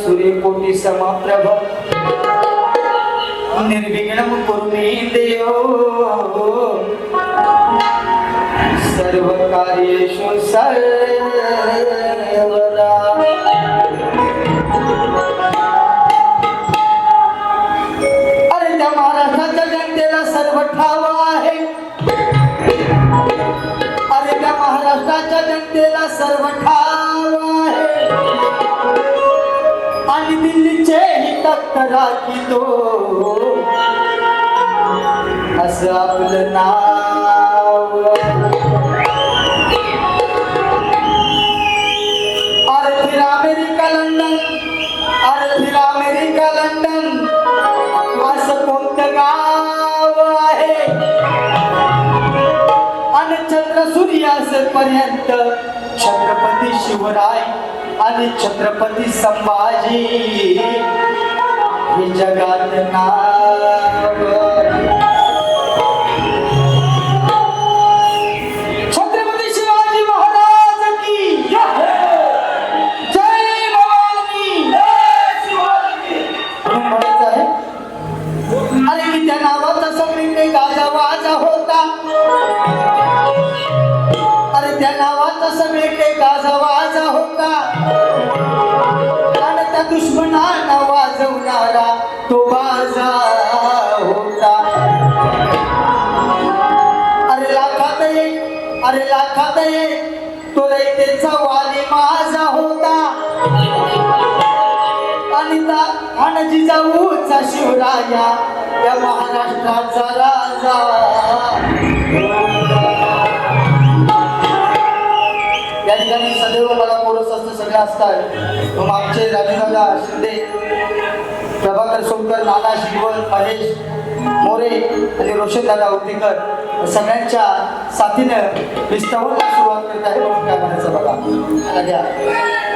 कोटी समप्रभ निर्विघ्नं कुरु मे देव सर्व कार्येषु सर्वदा आणि दिल्लीचे ही तक्तरा की तो. असं आपलं नाव. अरे फिर अमेरिका लंडन. अरे फिर अमेरिका लंडन. असं कोणतं गाव आहे? आणि चंद्र सूर्य पर्यंत छत्रपती शिवराय आणि छत्रपती संभाजी. हे जगात ना दुश्मनाला वाजवणारा तो बाजा होता. अरे लाखात ये अरे लाखात ये तो रयतेचा वाली माझा होता. आणि ता- आणि जिजाऊचा शिवराया या महाराष्ट्राचा राजा. या ठिकाणी सदैव मला पोरस असतं सगळे असतात. मग आमचे राजूदादा शिंदे प्रभाकर सोमकर नाना शिवल महेश मोरे आणि रोशनदादा औतीकर सगळ्यांच्या साथीनं विस्तवणला सुरुवात करत आहे. म्हणून काय म्हणायचं बघा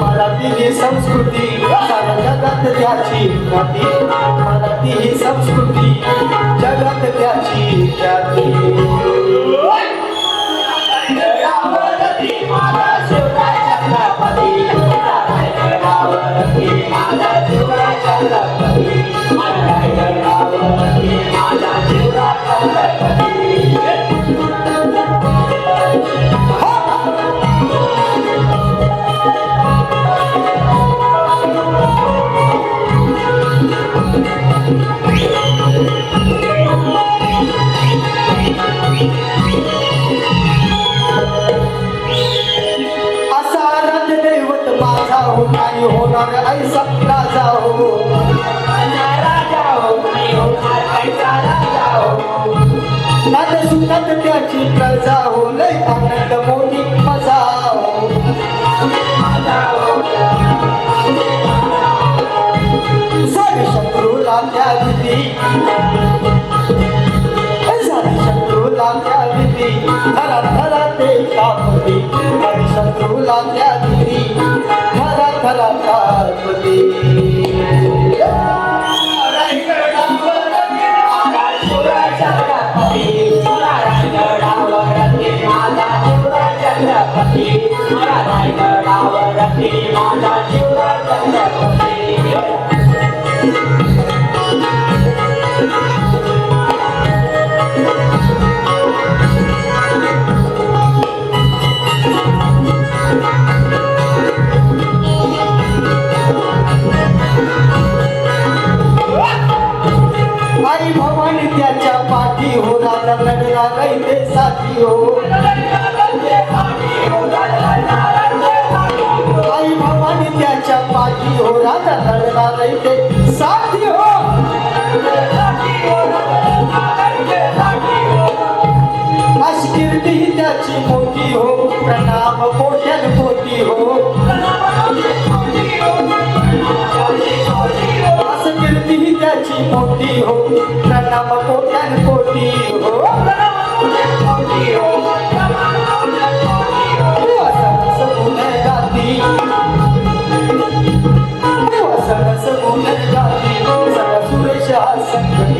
मराठी ही संस्कृती त्याची. मराठी ही संस्कृती. त्याची प्रजा हो लय आनंद मोठी मजा हो शत्रूला त्या भीती सारे शत्रूला त्या भीती धरा धरा ते कापती सारे शत्रूला त्या भीती धरा धरा आई भवानी त्याच्या पाठी हो राजा लढणार ते हो. अशकीर्ती त्याची मोठी हो. प्रणाम मोठ्यान मोठी हो. असकीर्ती त्याची मोठी हो. प्रणाम मोठ्यान मोठी हो.